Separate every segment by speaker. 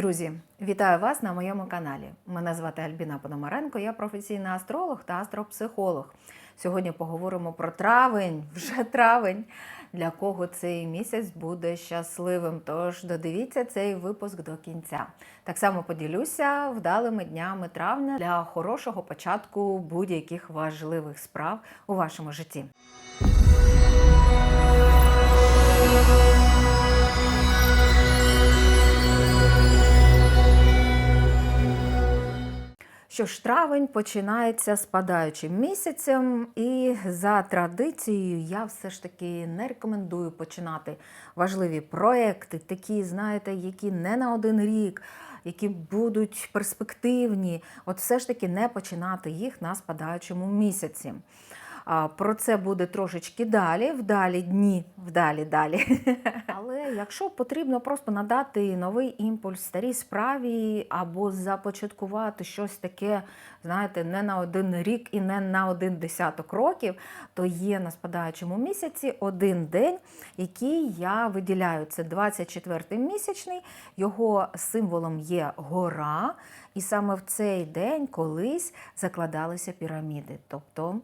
Speaker 1: Друзі, вітаю вас на моєму каналі. Мене звати Альбіна Пономаренко, я професійний астролог та астропсихолог. Сьогодні поговоримо про травень, вже травень, для кого цей місяць буде щасливим. Тож додивіться цей випуск до кінця. Так само поділюся вдалими днями травня для хорошого початку будь-яких важливих справ у вашому житті. Що ж, травень починається з падаючим місяцем, і за традицією я все ж таки не рекомендую починати важливі проекти, такі, знаєте, які не на один рік, які будуть перспективні. От все ж таки не починати їх на спадаючому місяці. Про це буде трошечки далі, вдалі дні, вдалі далі. Але якщо потрібно просто надати новий імпульс старій справі або започаткувати щось таке, знаєте, не на один рік і не на один десяток років, то є на спадаючому місяці один день, який я виділяю. Це 24-й місячний, його символом є гора, і саме в цей день колись закладалися піраміди. Тобто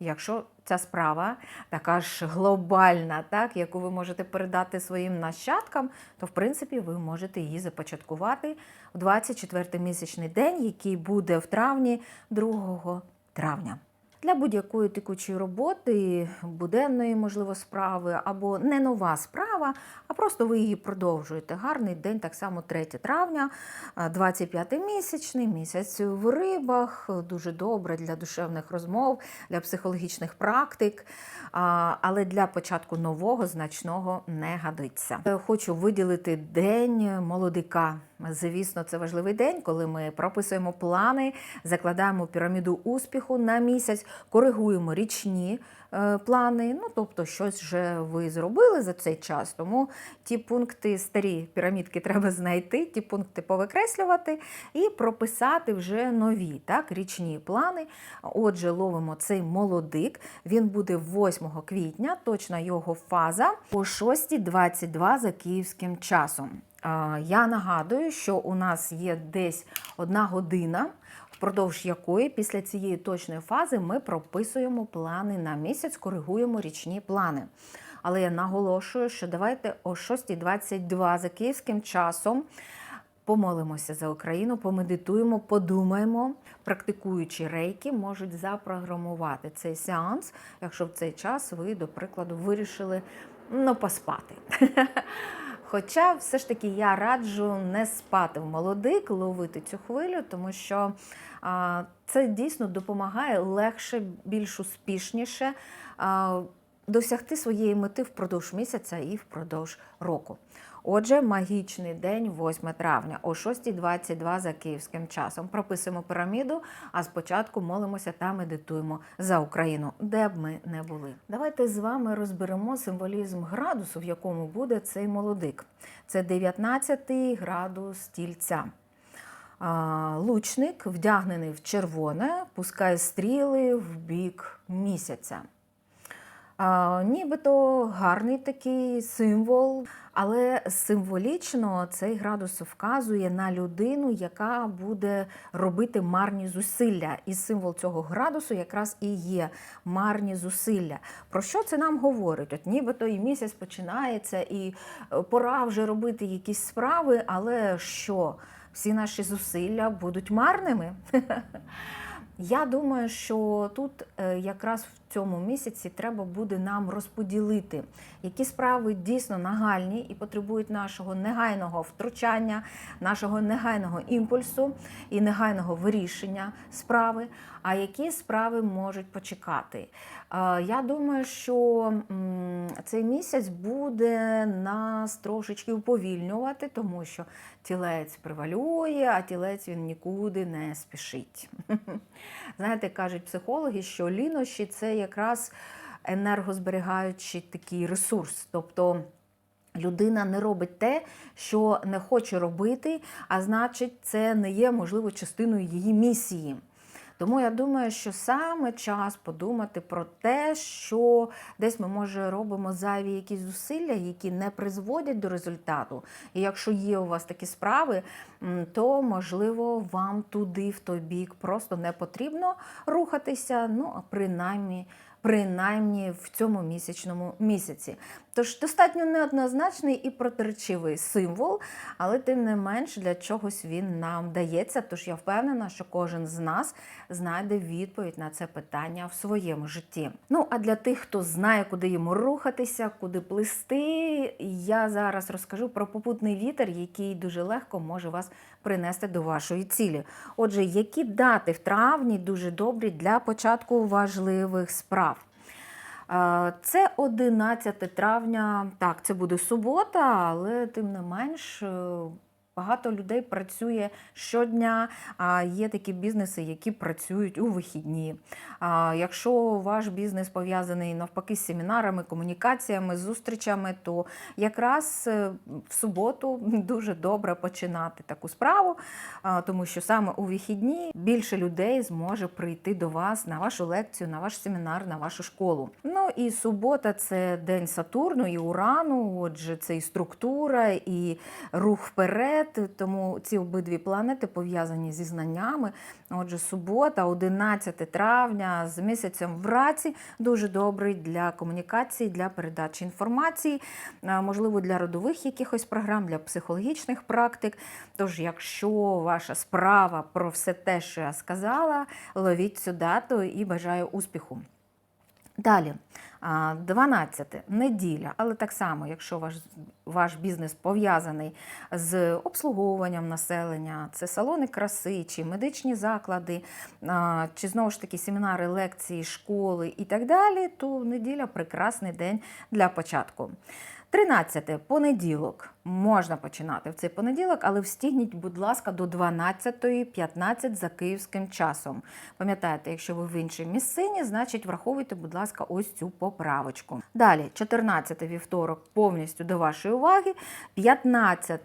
Speaker 1: Якщо ця справа така ж глобальна, так, яку ви можете передати своїм нащадкам, то в принципі ви можете її започаткувати в 24-й місячний день, який буде в травні 2 травня. Для будь-якої текучої роботи, буденної, можливо, справи, або не нова справа, а просто ви її продовжуєте. Гарний день, так само 3 травня, 25-й місячний, місяць в рибах, дуже добре для душевних розмов, для психологічних практик, але для початку нового значного не годиться. Хочу виділити день молодика. Звісно, це важливий день, коли ми прописуємо плани, закладаємо піраміду успіху на місяць, коригуємо річні е, плани. Ну, тобто, щось вже ви зробили за цей час. Тому ті пункти, старі пірамідки треба знайти, ті пункти повикреслювати і прописати вже нові так, річні плани. Отже, ловимо цей молодик. Він буде 8 квітня, точна його фаза о 6.22 за київським часом. Я нагадую, що у нас є десь одна година, впродовж якої після цієї точної фази ми прописуємо плани на місяць, коригуємо річні плани. Але я наголошую, що давайте о 6.22 за київським часом. Помолимося за Україну, помедитуємо, подумаємо, практикуючи рейки, можуть запрограмувати цей сеанс, якщо в цей час ви, до прикладу, вирішили ну, поспати. Хоча все ж таки я раджу не спати в молодик, ловити цю хвилю, тому що а, це дійсно допомагає легше, більш успішніше а, досягти своєї мети впродовж місяця і впродовж року. Отже, магічний день, 8 травня, о 6.22 за київським часом. Прописуємо піраміду, а спочатку молимося та медитуємо за Україну, де б ми не були. Давайте з вами розберемо символізм градусу, в якому буде цей молодик. Це 19 градус тільця. Лучник вдягнений в червоне, пускає стріли в бік місяця. А, Нібито гарний такий символ, але символічно цей градус вказує на людину, яка буде робити марні зусилля. І символ цього градусу якраз і є марні зусилля. Про що це нам говорить? От нібито і місяць починається, і е, пора вже робити якісь справи, але що? Всі наші зусилля будуть марними. Я думаю, що тут е, якраз в цьому місяці треба буде нам розподілити, які справи дійсно нагальні і потребують нашого негайного втручання, нашого негайного імпульсу і негайного вирішення справи, а які справи можуть почекати. Е, я думаю, що цей місяць буде нас трошечки уповільнювати, тому що тілець превалює, а тілець він нікуди не спішить. Знаєте, кажуть психологи, що лінощі це якраз енергозберігаючий такий ресурс. Тобто людина не робить те, що не хоче робити, а значить, це не є, можливо, частиною її місії. Тому я думаю, що саме час подумати про те, що десь ми може робимо зайві якісь зусилля, які не призводять до результату. І якщо є у вас такі справи, то можливо вам туди, в той бік, просто не потрібно рухатися. Ну а принаймні. Принаймні в цьому місячному місяці. Тож достатньо неоднозначний і протиречивий символ, але тим не менш для чогось він нам дається. Тож я впевнена, що кожен з нас знайде відповідь на це питання в своєму житті. Ну а для тих, хто знає, куди йому рухатися, куди плисти, я зараз розкажу про попутний вітер, який дуже легко може вас принести до вашої цілі. Отже, які дати в травні дуже добрі для початку важливих справ? Е, Це 11 травня. Так, це буде субота, але тим не менш. Багато людей працює щодня, а є такі бізнеси, які працюють у вихідні. А Якщо ваш бізнес пов'язаний навпаки з семінарами, комунікаціями, зустрічами, то якраз е, в суботу дуже добре починати таку справу, тому що саме у вихідні більше людей зможе прийти до вас на вашу лекцію, на ваш семінар, на вашу школу. Ну і субота це день Сатурну і Урану. Отже, це і структура, і рух вперед. Тому ці обидві планети пов'язані зі знаннями. Отже, субота, 11 травня, з місяцем в раці, дуже добрий для комунікації, для передачі інформації, можливо, для родових якихось програм, для психологічних практик. Тож, якщо ваша справа про все те, що я сказала, ловіть цю дату і бажаю успіху. Далі, 12 неділя, але так само, якщо ваш, ваш бізнес пов'язаний з обслуговуванням населення, це салони краси, чи медичні заклади, чи знову ж таки семінари, лекції, школи і так далі, то неділя прекрасний день для початку. 13 понеділок. Можна починати в цей понеділок, але встигніть, будь ласка, до 12.15 за київським часом. Пам'ятаєте, якщо ви в іншій місцині, значить враховуйте, будь ласка, ось цю поправочку. Далі, 14 вівторок повністю до вашої уваги. 15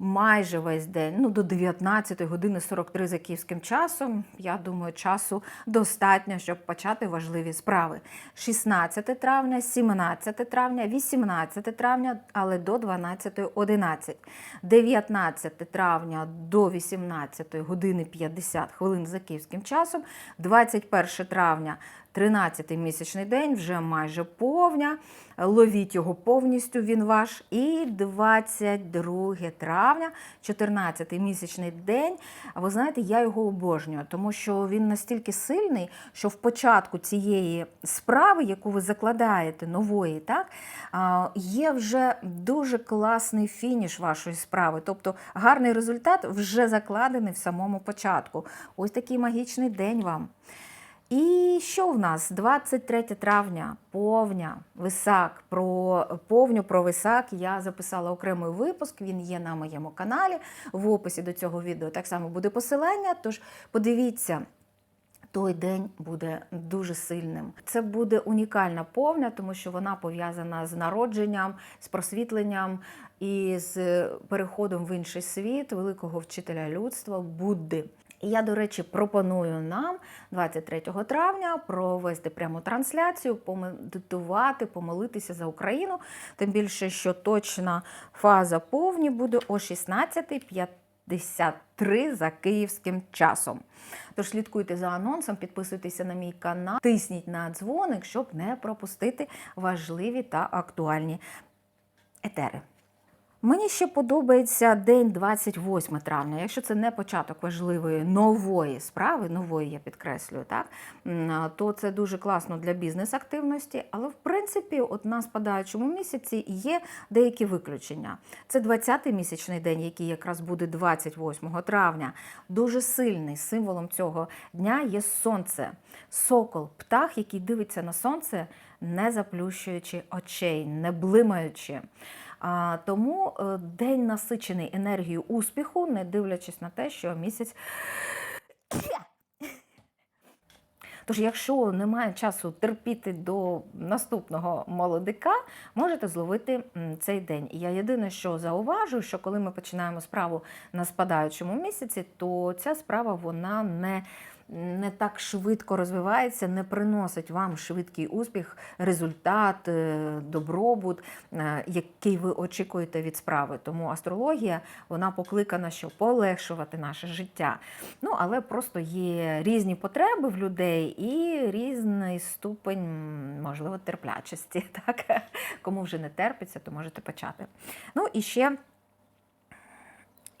Speaker 1: майже весь день, ну до 19 години 43 за київським часом. Я думаю, часу достатньо, щоб почати важливі справи. 16 травня, 17 травня, 18 травня, але до 12.11. 19 травня до 18 години 50 хвилин за київським часом. 21 травня 13-й місячний день, вже майже повня. Ловіть його повністю, він ваш. І 22 травня, 14-й місячний день. Ви знаєте, я його обожнюю, тому що він настільки сильний, що в початку цієї справи, яку ви закладаєте, нової, так, є вже дуже класний фініш вашої справи. Тобто гарний результат вже закладений в самому початку. Ось такий магічний день вам. І що в нас? 23 травня, повня, висак. Про повню про висак я записала окремий випуск. Він є на моєму каналі. В описі до цього відео так само буде посилання. Тож подивіться. Той день буде дуже сильним. Це буде унікальна повня, тому що вона пов'язана з народженням, з просвітленням і з переходом в інший світ великого вчителя людства Будди. Я, до речі, пропоную нам 23 травня провести пряму трансляцію, помедитувати, помолитися за Україну. Тим більше, що точна фаза повні буде о 16.53 за київським часом. Тож слідкуйте за анонсом, підписуйтеся на мій канал, тисніть на дзвоник, щоб не пропустити важливі та актуальні етери. Мені ще подобається день 28 травня. Якщо це не початок важливої нової справи, нової я підкреслюю, так то це дуже класно для бізнес-активності. Але в принципі, от на спадаючому місяці є деякі виключення. Це 20-й місячний день, який якраз буде 28 травня. Дуже сильний символом цього дня є сонце, сокол, птах, який дивиться на сонце, не заплющуючи очей, не блимаючи. Тому е, день насичений енергією успіху, не дивлячись на те, що місяць. Тож, якщо немає часу терпіти до наступного молодика, можете зловити цей день. І я єдине, що зауважу, що коли ми починаємо справу на спадаючому місяці, то ця справа вона не не так швидко розвивається, не приносить вам швидкий успіх, результат, е, добробут, е, який ви очікуєте від справи. Тому астрологія вона покликана, щоб полегшувати наше життя. Ну, але просто є різні потреби в людей і різний ступень, можливо, терплячості. Так? Кому вже не терпиться, то можете почати. Ну і ще.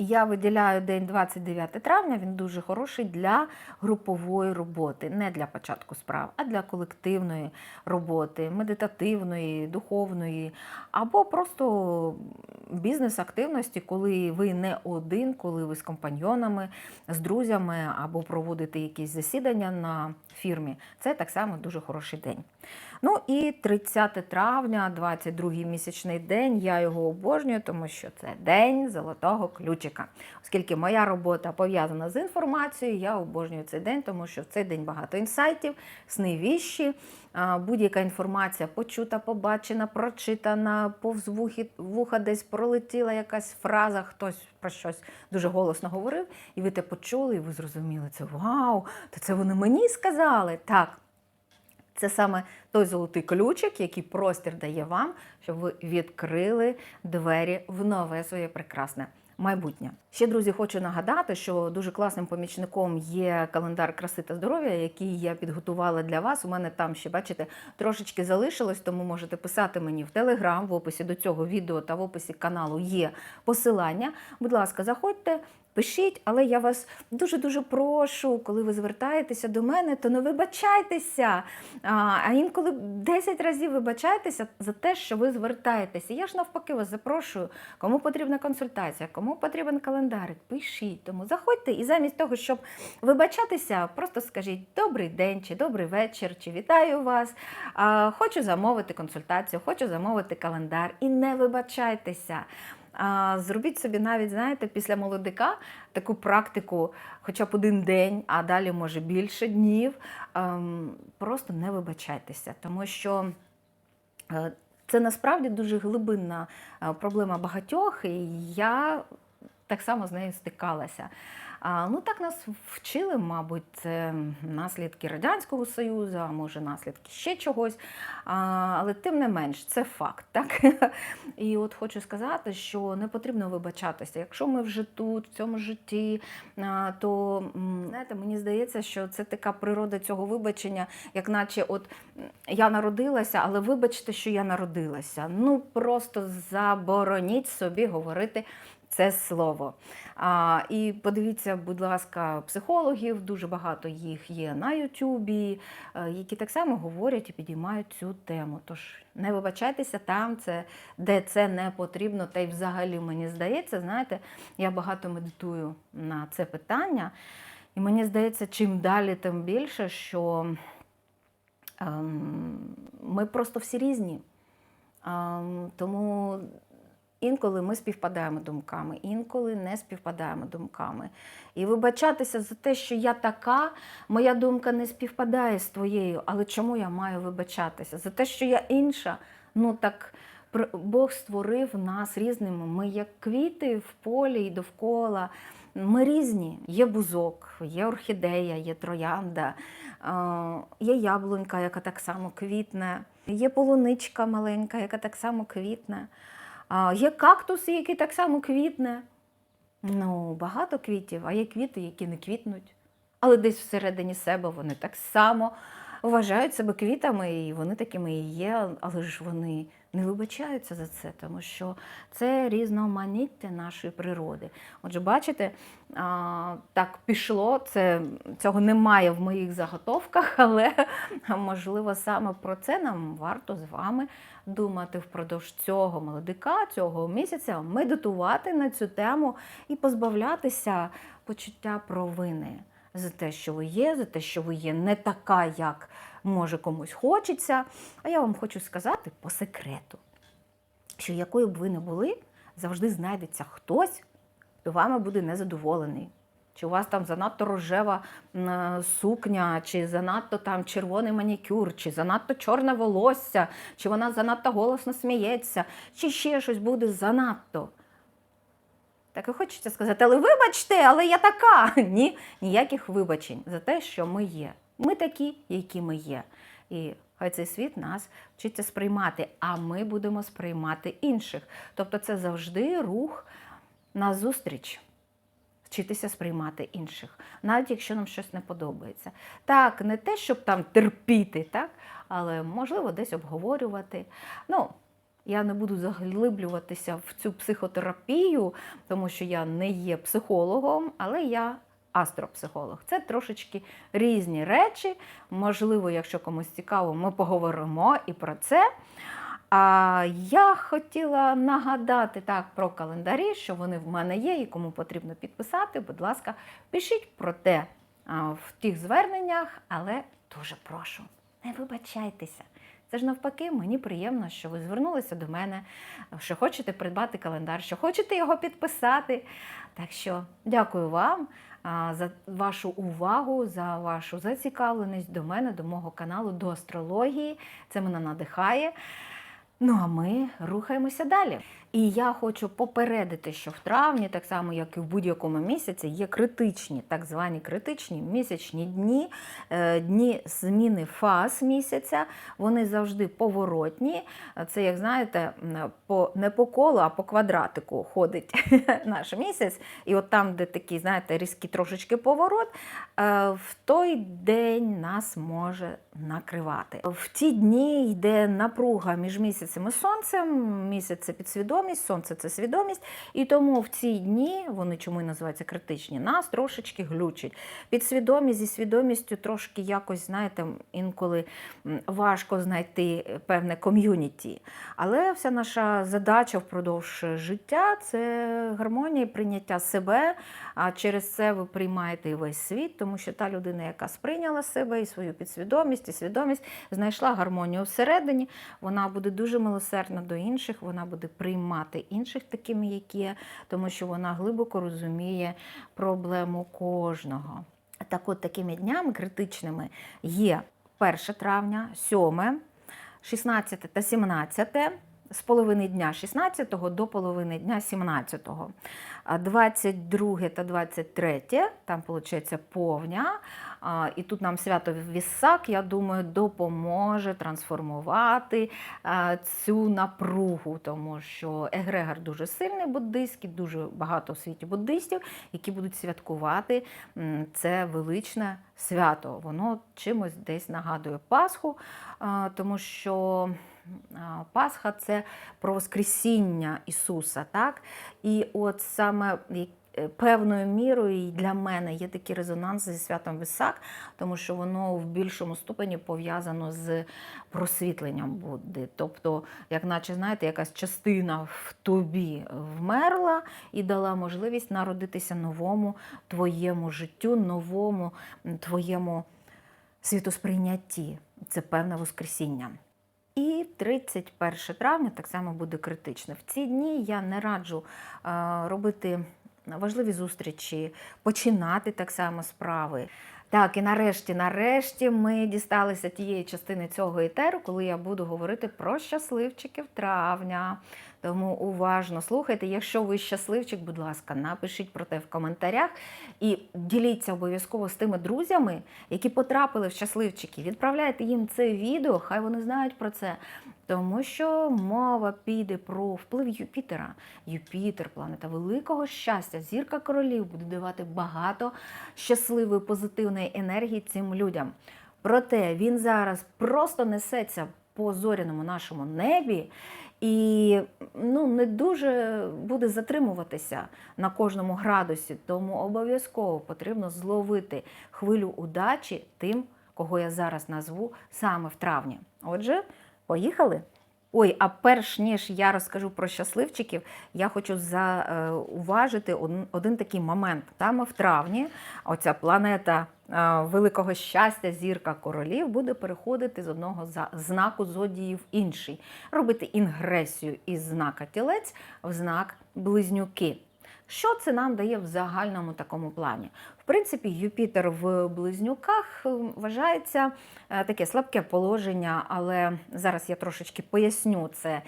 Speaker 1: Я виділяю день 29 травня, він дуже хороший для групової роботи, не для початку справ, а для колективної роботи, медитативної, духовної, або просто бізнес-активності, коли ви не один, коли ви з компаньйонами, з друзями, або проводите якісь засідання на фірмі. Це так само дуже хороший день. Ну і 30 травня, 22-й місячний день. Я його обожнюю, тому що це день золотого ключика. Оскільки моя робота пов'язана з інформацією, я обожнюю цей день, тому що в цей день багато інсайтів, сни віщі, будь-яка інформація почута, побачена, прочитана, повз вуха десь пролетіла якась фраза, хтось про щось дуже голосно говорив, і ви те почули, і ви зрозуміли це. Вау! То це вони мені сказали. Так. Це саме той золотий ключик, який простір дає вам, щоб ви відкрили двері в нове своє прекрасне майбутнє. Ще, друзі, хочу нагадати, що дуже класним помічником є календар краси та здоров'я, який я підготувала для вас. У мене там ще, бачите, трошечки залишилось, тому можете писати мені в Телеграм, в описі до цього відео та в описі каналу є посилання. Будь ласка, заходьте. Пишіть, але я вас дуже-дуже прошу, коли ви звертаєтеся до мене, то не вибачайтеся. А, інколи 10 разів вибачайтеся за те, що ви звертаєтеся. Я ж навпаки вас запрошую, кому потрібна консультація, кому потрібен календарик, пишіть. Тому заходьте і замість того, щоб вибачатися, просто скажіть добрий день, чи добрий вечір, чи вітаю вас. Хочу замовити консультацію, хочу замовити календар. І не вибачайтеся. Зробіть собі навіть, знаєте, після молодика таку практику, хоча б один день, а далі може більше днів. Ем, Просто не вибачайтеся, тому що. е, Це насправді дуже глибинна е, проблема багатьох, і я так само з нею стикалася. Ну так нас вчили, мабуть, це наслідки Радянського Союзу, а може наслідки ще чогось. Але тим не менш, це факт. Так? І от хочу сказати, що не потрібно вибачатися. Якщо ми вже тут, в цьому житті, то знаєте, мені здається, що це така природа цього вибачення, як наче от я народилася, але вибачте, що я народилася. Ну просто забороніть собі говорити це слово. А, і подивіться, будь ласка, психологів, дуже багато їх є на Ютубі, е, які так само говорять і підіймають цю тему. Тож не вибачайтеся там, це, де це не потрібно. Та й взагалі мені здається, знаєте, я багато медитую на це питання. І мені здається, чим далі, тим більше, що ем, ми просто всі різні. Ем, тому інколи ми співпадаємо думками, інколи не співпадаємо думками. І вибачатися за те, що я така, моя думка не співпадає з твоєю, але чому я маю вибачатися? За те, що я інша, ну так. Бог створив нас різними. Ми як квіти в полі і довкола. Ми різні. Є бузок, є орхідея, є троянда, є яблунька, яка так само квітне, є полуничка маленька, яка так само квітне. Є кактуси, який так само квітне. Ну, багато квітів, а є квіти, які не квітнуть. Але десь всередині себе вони так само вважають себе квітами, і вони такими і є, але ж вони не вибачаються за це, тому що це різноманіття нашої природи. Отже, бачите, так пішло, це, цього немає в моїх заготовках, але можливо саме про це нам варто з вами думати впродовж цього молодика, цього місяця, медитувати на цю тему і позбавлятися почуття провини за те, що ви є, за те, що ви є не така, як може комусь хочеться. А я вам хочу сказати по секрету, що якою б ви не були, завжди знайдеться хтось, хто вами буде незадоволений. Чи у вас там занадто рожева сукня, чи занадто там червоний манікюр, чи занадто чорне волосся, чи вона занадто голосно сміється, чи ще щось буде занадто. Так і хочеться сказати, але вибачте, але я така. Ні, ніяких вибачень за те, що ми є. Ми такі, які ми є. І хай цей світ нас вчиться сприймати, а ми будемо сприймати інших. Тобто це завжди рух назустріч. Вчитися сприймати інших, навіть якщо нам щось не подобається. Так, не те, щоб там терпіти, так, але можливо десь обговорювати. Ну, я не буду заглиблюватися в цю психотерапію, тому що я не є психологом, але я астропсихолог. Це трошечки різні речі. Можливо, якщо комусь цікаво, ми поговоримо і про це. А я хотіла нагадати так про календарі, що вони в мене є, і кому потрібно підписати, будь ласка, пишіть про те в тих зверненнях, але дуже прошу, не вибачайтеся. Це ж навпаки, мені приємно, що ви звернулися до мене, що хочете придбати календар, що хочете його підписати. Так що дякую вам за вашу увагу, за вашу зацікавленість до мене, до мого каналу, до астрології. Це мене надихає. Ну а ми рухаємося далі. І я хочу попередити, що в травні, так само як і в будь-якому місяці, є критичні, так звані критичні місячні дні, е, дні зміни фаз місяця. Вони завжди поворотні. Це, як знаєте, по не по колу, а по квадратику ходить наш місяць. І от там, де такий, знаєте, різкий трошечки поворот, е, в той день нас може накривати. В ті дні йде напруга між місяцем і сонцем. Місяць це підсвідомість, сонце це свідомість. І тому в ці дні вони чому і називаються критичні, нас трошечки глючить. Підсвідомість зі свідомістю трошки якось, знаєте, інколи важко знайти певне ком'юніті. Але вся наша задача впродовж життя це гармонія і прийняття себе. А через це ви приймаєте і весь світ, тому що та людина, яка сприйняла себе і свою підсвідомість, і свідомість, знайшла гармонію всередині, вона буде дуже милосердна до інших, вона буде приймати інших такими, які є, тому що вона глибоко розуміє проблему кожного. Так от такими днями критичними є 1 травня, 7, 16 та 17 з половини дня 16 до половини дня 17. А 22 та 23, там виходить повня. І тут нам свято Вісак, я думаю, допоможе трансформувати цю напругу, тому що Егрегор дуже сильний буддийський, дуже багато в світі буддистів, які будуть святкувати це величне свято. Воно чимось десь нагадує Пасху, тому що. Пасха це про Воскресіння Ісуса, так? І от саме е, певною мірою і для мене є такий резонанс зі святом Висак, тому що воно в більшому ступені пов'язано з просвітленням Будди. Тобто, як наче, знаєте, якась частина в тобі вмерла і дала можливість народитися новому твоєму життю, новому твоєму світосприйнятті. Це певне Воскресіння. І 31 травня так само буде критично. В ці дні я не раджу е, робити важливі зустрічі, починати так само справи. Так, і нарешті, нарешті ми дісталися тієї частини цього етеру, коли я буду говорити про щасливчиків травня. Тому уважно слухайте. Якщо ви щасливчик, будь ласка, напишіть про те в коментарях і діліться обов'язково з тими друзями, які потрапили в щасливчики. Відправляйте їм це відео, хай вони знають про це. Тому що мова піде про вплив Юпітера. Юпітер, планета великого щастя, зірка королів буде давати багато щасливої позитивної енергії цим людям. Проте він зараз просто несеться по зоряному нашому небі і ну, не дуже буде затримуватися на кожному градусі. Тому обов'язково потрібно зловити хвилю удачі тим, кого я зараз назву саме в травні. Отже, поїхали. Ой, а перш ніж я розкажу про щасливчиків, я хочу зауважити один, один такий момент. Там в травні оця планета е, великого щастя, зірка королів, буде переходити з одного знаку зодії в інший, робити інгресію із знака тілець в знак близнюки. Що це нам дає в загальному такому плані? В принципі, Юпітер в близнюках е, вважається е, таке слабке положення, але зараз я трошечки поясню це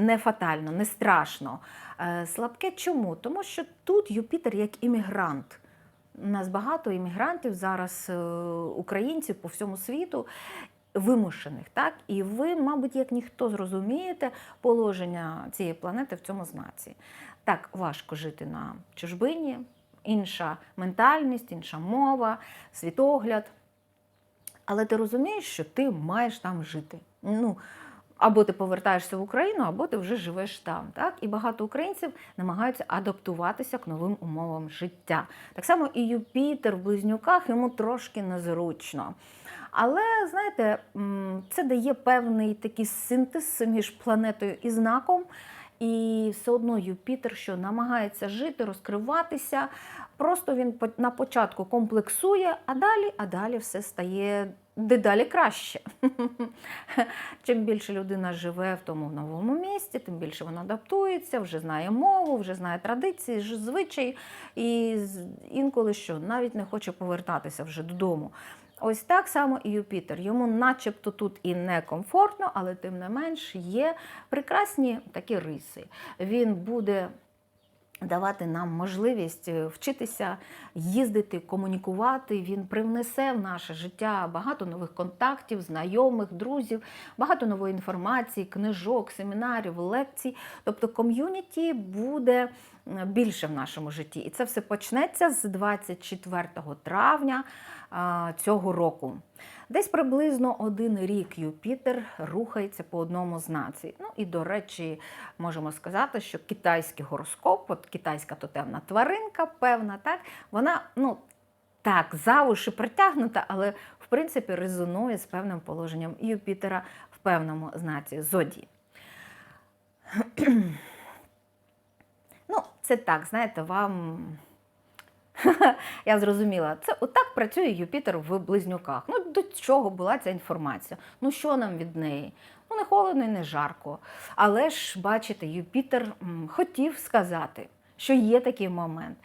Speaker 1: не фатально, не страшно. Е, Слабке чому? Тому що тут Юпітер як іммігрант. У нас багато іммігрантів зараз, українців по всьому світу. Вимушених, так і ви, мабуть, як ніхто зрозумієте положення цієї планети в цьому знаці. Так важко жити на чужбині, інша ментальність, інша мова, світогляд. Але ти розумієш, що ти маєш там жити. Ну, або ти повертаєшся в Україну, або ти вже живеш там. Так? І багато українців намагаються адаптуватися к новим умовам життя. Так само і Юпітер в близнюках йому трошки незручно. Але знаєте, це дає певний такий синтез між планетою і знаком. І все одно Юпітер, що намагається жити, розкриватися. Просто він на початку комплексує, а далі, а далі все стає дедалі краще. Чим більше людина живе в тому новому місті, тим більше вона адаптується, вже знає мову, вже знає традиції, звичаї, і інколи що навіть не хоче повертатися вже додому. Ось так само і Юпітер. Йому начебто тут і некомфортно, але тим не менш є прекрасні такі риси. Він буде давати нам можливість е, вчитися їздити, комунікувати. Він привнесе в наше життя багато нових контактів, знайомих, друзів, багато нової інформації, книжок, семінарів, лекцій. Тобто ком'юніті буде більше в нашому житті. І це все почнеться з 24 травня цього року. Десь приблизно один рік Юпітер рухається по одному знаці. Ну і до речі, можемо сказати, що китайський гороскоп, от китайська тотемна тваринка, певна, так, вона ну, так за уші притягнута, але в принципі резонує з певним положенням Юпітера в певному знаці зодії. Ну, це так, знаєте, вам я зрозуміла, це отак працює Юпітер в близнюках. Ну до чого була ця інформація? Ну що нам від неї? Ну не холодно і не жарко. Але ж, бачите, Юпітер хотів сказати, що є такий момент.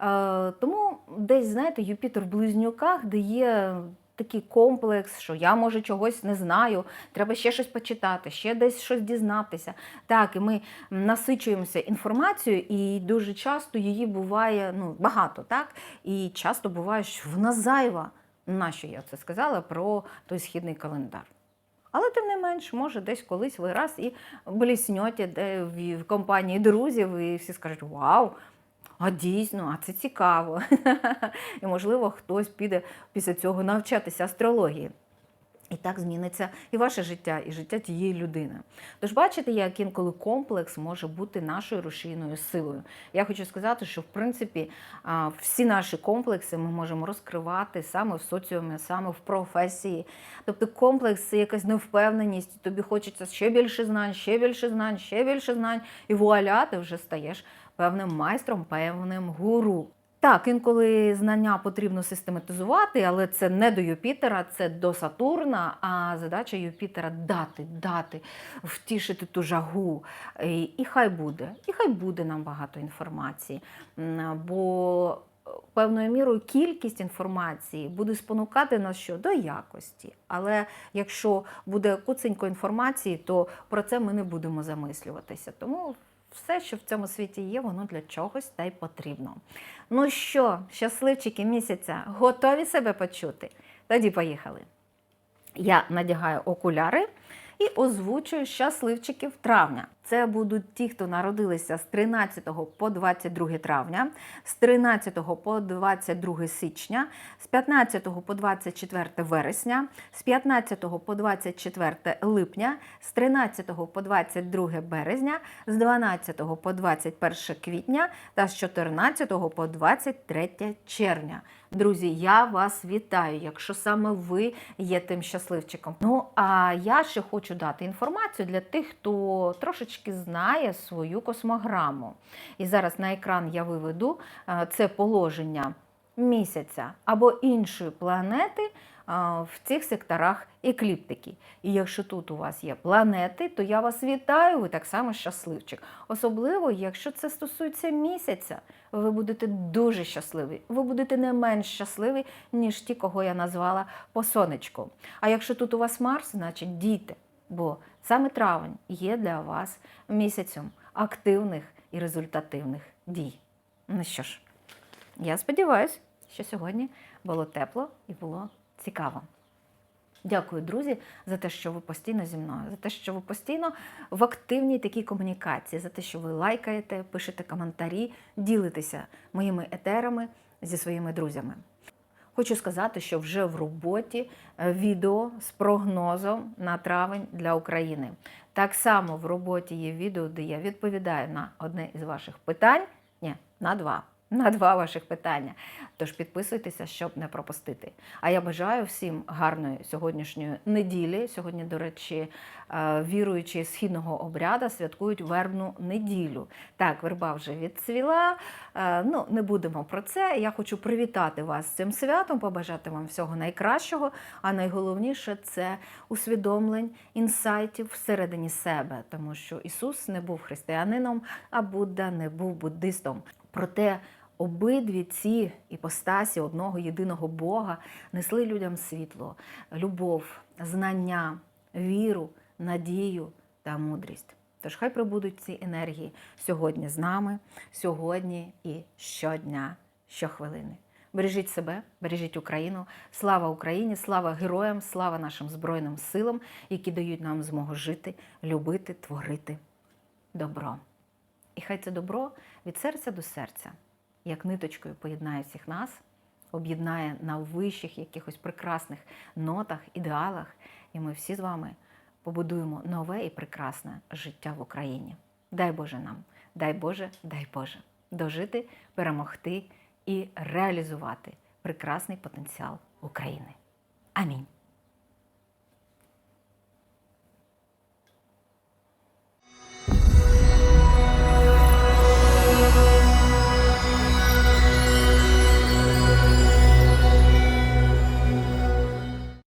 Speaker 1: Е, тому десь, знаєте, Юпітер в близнюках дає такий комплекс, що я може чогось не знаю, треба ще щось почитати, ще десь щось дізнатися. Так, і ми насичуємося інформацією, і дуже часто її буває ну, багато, так? І часто буває, що вона зайва. Нащо я це сказала про той східний календар? Але тим не менш, може, десь колись ви раз і блісньоте де в, компанії друзів, і всі скажуть: Вау! А дійсно, а це цікаво. І, можливо, хтось піде після цього навчатися астрології. І так зміниться і ваше життя, і життя тієї людини. Тож бачите, як інколи комплекс може бути нашою рушійною силою. Я хочу сказати, що в принципі всі наші комплекси ми можемо розкривати саме в соціумі, саме в професії. Тобто комплекс це якась невпевненість, тобі хочеться ще більше знань, ще більше знань, ще більше знань, і вуаля, ти вже стаєш певним майстром, певним гуру. Так, інколи знання потрібно систематизувати, але це не до Юпітера, це до Сатурна. А задача Юпітера дати, дати, втішити ту жагу. І, і хай буде, і хай буде нам багато інформації. Бо е, певною мірою кількість інформації буде спонукати нас що до якості. Але якщо буде куценько інформації, то про це ми не будемо замислюватися. Тому все, що в цьому світі є, воно для чогось та й потрібно. Ну що, щасливчики місяця, готові себе почути? Тоді поїхали. Я надягаю окуляри і озвучую щасливчиків травня. Це будуть ті, хто народилися з 13 по 22 травня, з 13 по 22 січня, з 15 по 24 вересня, з 15 по 24 липня, з 13 по 22 березня, з 12 по 21 квітня та з 14 по 23 червня. Друзі, я вас вітаю, якщо саме ви є тим щасливчиком. Ну а я ще хочу дати інформацію для тих, хто трошечки знає свою космограму. І зараз на екран я виведу е, це положення місяця або іншої планети в цих секторах екліптики. І якщо тут у вас є планети, то я вас вітаю, ви так само щасливчик. Особливо, якщо це стосується місяця, ви будете дуже щасливі. Ви будете не менш щасливі, ніж ті, кого я назвала по сонечку. А якщо тут у вас Марс, значить дійте, бо саме травень є для вас місяцем активних і результативних дій. Ну що ж, я сподіваюся, що сьогодні було тепло і було цікаво. Дякую, друзі, за те, що ви постійно зі мною, за те, що ви постійно в активній такій комунікації, за те, що ви лайкаєте, пишете коментарі, ділитеся моїми етерами зі своїми друзями. Хочу сказати, що вже в роботі е, відео з прогнозом на травень для України. Так само в роботі є відео, де я відповідаю на одне із ваших питань. Ні, на два. На два ваших питання. Тож підписуйтеся, щоб не пропустити. А я бажаю всім гарної сьогоднішньої неділі. Сьогодні, до речі, е, віруючі східного обряду святкують вербну неділю. Так, верба вже відцвіла. Е, Ну, не будемо про це. Я хочу привітати вас з цим святом, побажати вам всього найкращого. А найголовніше це усвідомлень, інсайтів всередині себе, тому що Ісус не був християнином, а Будда не був буддистом. Проте обидві ці іпостасі одного єдиного Бога несли людям світло, любов, знання, віру, надію та мудрість. Тож хай прибудуть ці енергії сьогодні з нами, сьогодні і щодня, щохвилини. Бережіть себе, бережіть Україну. Слава Україні, слава героям, слава нашим Збройним силам, які дають нам змогу жити, любити, творити добро. І хай це добро від серця до серця, як ниточкою поєднає всіх нас, об'єднає на вищих якихось прекрасних нотах, ідеалах, і ми всі з вами побудуємо нове і прекрасне життя в Україні. Дай Боже нам, дай Боже, дай Боже дожити, перемогти і реалізувати прекрасний потенціал України. Амінь.